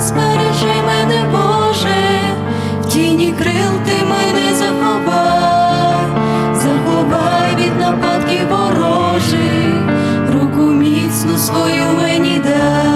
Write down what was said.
збережи мене, Боже, в тіні крил ти мене заховай, заховай від нападків ворожих, руку міцну свою мені дай.